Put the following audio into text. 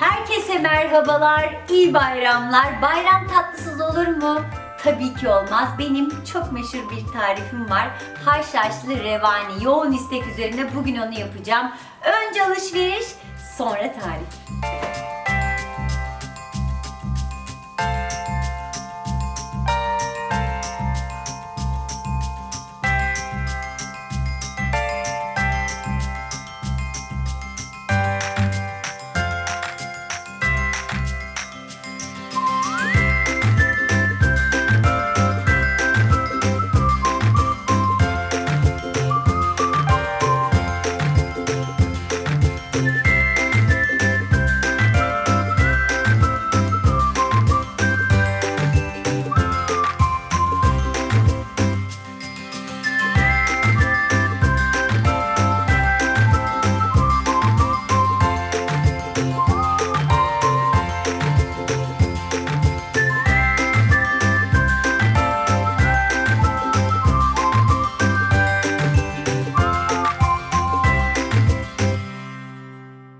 Herkese merhabalar, iyi bayramlar. Bayram tatlısız olur mu? Tabii ki olmaz. Benim çok meşhur bir tarifim var. Haşhaşlı revani. Yoğun istek üzerine bugün onu yapacağım. Önce alışveriş, sonra tarif.